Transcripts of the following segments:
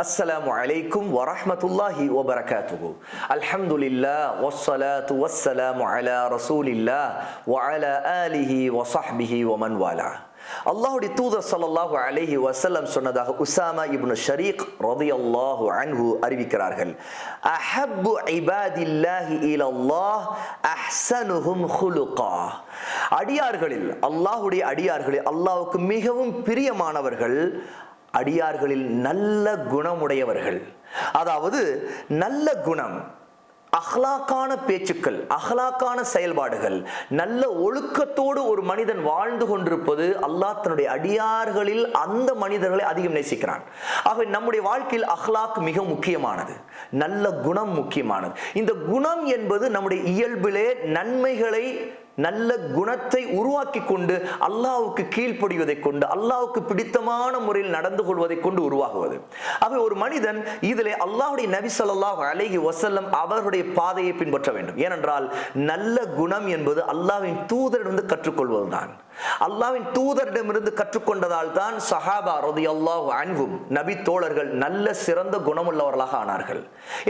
السلام عليكم ورحمة الله وبركاته الحمد لله والصلاة والسلام على رسول الله وعلى آله وصحبه ومن والاه அல்லாஹுடைய தூதர் ஸல்லல்லாஹு அலைஹி வஸல்லம் சொன்னதாக உசாமா இப்னு ஷரீக் ரலியல்லாஹு அன்ஹு அறிவிக்கிறார்கள் அஹப்பு இபாதில்லாஹி இலல்லாஹ் அஹ்ஸனுஹும் ஹுலுகா அடியார்களில் அல்லாஹ்வுடைய அடியார்களில் அல்லாஹ்வுக்கு மிகவும் பிரியமானவர்கள் அடியார்களில் நல்ல குணமுடையவர்கள். அதாவது நல்ல குணம் அஹ்லாக்கான பேச்சுக்கள் அஹ்லாக்கான செயல்பாடுகள் நல்ல ஒழுக்கத்தோடு ஒரு மனிதன் வாழ்ந்து கொண்டிருப்பது அல்லாஹ் தன்னுடைய அடியார்களில் அந்த மனிதர்களை அதிகம் நேசிக்கிறான். ஆகவே நம்முடைய வாழ்க்கையில் அஹ்லாக் மிக முக்கியமானது. நல்ல குணம் முக்கியமானது. இந்த குணம் என்பது நம்முடைய இயல்பிலே நன்மைகளை நல்ல குணத்தை உருவாக்கி கொண்டு அல்லாவுக்கு கீழ்ப்படிவதை கொண்டு அல்லாவுக்கு பிடித்தமான முறையில் நடந்து கொள்வதை கொண்டு உருவாகுவது. ஆகவே ஒரு மனிதன் இதிலே அல்லாஹுடைய நபி சொல்லாஹ் அழகி வசல்லம் அவருடைய பாதையை பின்பற்ற வேண்டும். ஏனென்றால் நல்ல குணம் என்பது அல்லாஹ்வின் தூதரிடமிருந்து கற்றுக்கொள்வதுதான். அல்லாஹ்வின் தூதரிடமிருந்து கற்றுக்கொண்டதால் தான் சஹாபா ரதி அல்லாஹ் அன்பும் நபி தோழர்கள் நல்ல சிறந்த குணமுள்ளவர்களாக ஆனார்கள்.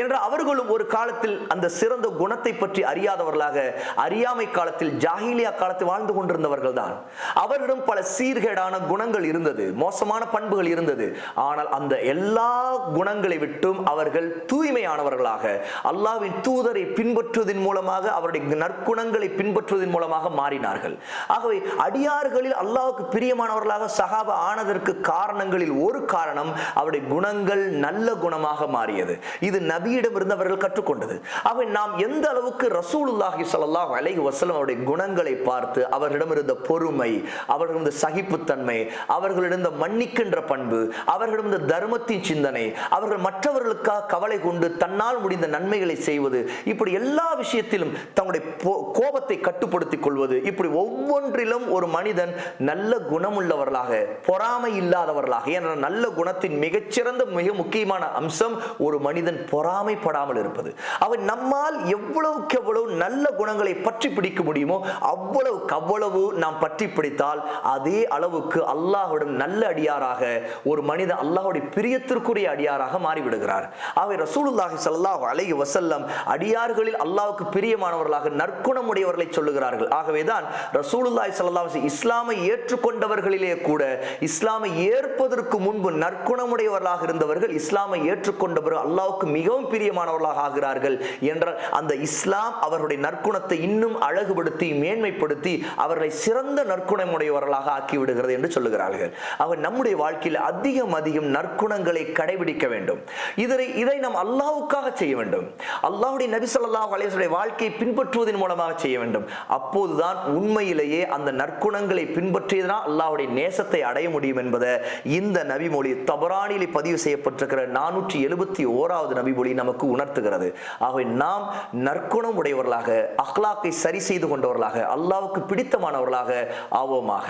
என்றால் அவர்களும் ஒரு காலத்தில் அந்த சிறந்த குணத்தை பற்றி அறியாதவர்களாக அறியாமை காலத்தில் ஜாஹிலியா காலத்து வாழ்ந்து கொண்டிருந்தவர்கள் தான். அவரிடம் பல சீர்கேடான குணங்கள் இருந்தது மோசமான பண்புகள் இருந்தது. ஆனால் அந்த எல்லா குணங்களை விட்டும் அவர்கள் தூய்மையானவர்களாக அல்லாவின் தூதரை பின்பற்றுவதன் மூலமாக அவருடைய நற்குணங்களை பின்பற்றுவதன் மூலமாக மாறினார்கள். ஆகவே அடியார்களில் அல்லாவுக்கு பிரியமானவர்களாக சகாபா ஆனதற்கு காரணங்களில் ஒரு காரணம் அவருடைய குணங்கள் நல்ல குணமாக மாறியது. இது நபியிடம் இருந்தவர்கள் கற்றுக்கொண்டது. ஆகவே நாம் எந்த அளவுக்கு ரசூலுல்லாஹி ஸல்லல்லாஹு அலைஹி வசலம் அவருடைய குணங்களை பார்த்து அவர்களிடம் இருந்த பொறுமை அவர்களிடம் இருந்த சகிப்புத்தன்மை அவர்களிடம் இருந்த மன்னிக்கின்ற பண்பு அவர்களிடம் இருந்த தர்மத்தின் சிந்தனை அவர்கள் மற்றவர்களுக்காக கவலை கொண்டு தன்னால் முடிந்த நன்மைகளை செய்வது இப்படி எல்லா விஷயத்திலும் தங்களுடைய போ- கோபத்தை கட்டுப்படுத்திக் கொள்வது இப்படி ஒவ்வொன்றிலும் ஒரு மனிதன் நல்ல குணமுள்ளவர்களாக பொறாமை இல்லாதவர்களாக ஏன்னா நல்ல குணத்தின் மிகச்சிறந்த மிக முக்கியமான அம்சம் ஒரு மனிதன் பொறாமைப்படாமல் இருப்பது. அவன் நம்மால் எவ்வளவுக்கு எவ்வளவு நல்ல குணங்களை பற்றி பிடிக்க முடியும் அவ்வளவுக்கு அவ்வளவு நாம் பற்றி பிடித்தால் அதே அளவுக்கு அல்லாஹுடன் நல்ல அடியாராக ஒரு மனித அல்லாஹுடைய பிரியத்திற்குரிய அடியாராக மாறிவிடுகிறார். அவை ரசூலுல்லாஹி சல்லாஹ் அலை வசல்லம் அடியார்களில் அல்லாஹ்வுக்கு பிரியமானவர்களாக நற்குணமுடையவர்களை சொல்லுகிறார்கள். ஆகவேதான் ரசூலுல்லாஹி சல்லாஹ் இஸ்லாமை ஏற்றுக்கொண்டவர்களிலே கூட இஸ்லாமை ஏற்பதற்கு முன்பு நற்குணமுடையவர்களாக இருந்தவர்கள் இஸ்லாமை ஏற்றுக்கொண்டவர் அல்லாவுக்கு மிகவும் பிரியமானவர்களாக ஆகிறார்கள். என்றால் அந்த இஸ்லாம் அவர்களுடைய நற்குணத்தை இன்னும் அழகுபடுத்தி மேன்மைப்படுத்தி அவர்களை சிறந்த நற்குணமுடையவர்களாக ஆக்கிவிடுகிறது என்று சொல்லுகிறார்கள். அவர் நம்முடைய வாழ்க்கையில் அதிகம் அதிகம் நற்குணங்களை கடைபிடிக்க வேண்டும். இதனை இதை நாம் அல்லாவுக்காக செய்ய வேண்டும். அல்லாவுடைய நபி ஸல்லல்லாஹு வாழ்க்கையை பின்பற்றுவதன் மூலமாக செய்ய வேண்டும். அப்போதுதான் உண்மையிலேயே அந்த நற்குணங்களை பின்பற்றியதனால் அல்லாவுடைய நேசத்தை அடைய முடியும் என்பதை இந்த நபிமொழி தபரானிலே பதிவு செய்யப்பட்டிருக்கிற நானூற்றி எழுபத்தி ஓராவது நபிமொழி நமக்கு உணர்த்துகிறது. ஆகவே நாம் நற்குணம் உடையவர்களாக அஹ்லாக்கை சரி செய்து கொண்டவர்களாக அல்லாவுக்கு பிடித்தமானவர்களாக ஆவோமாக.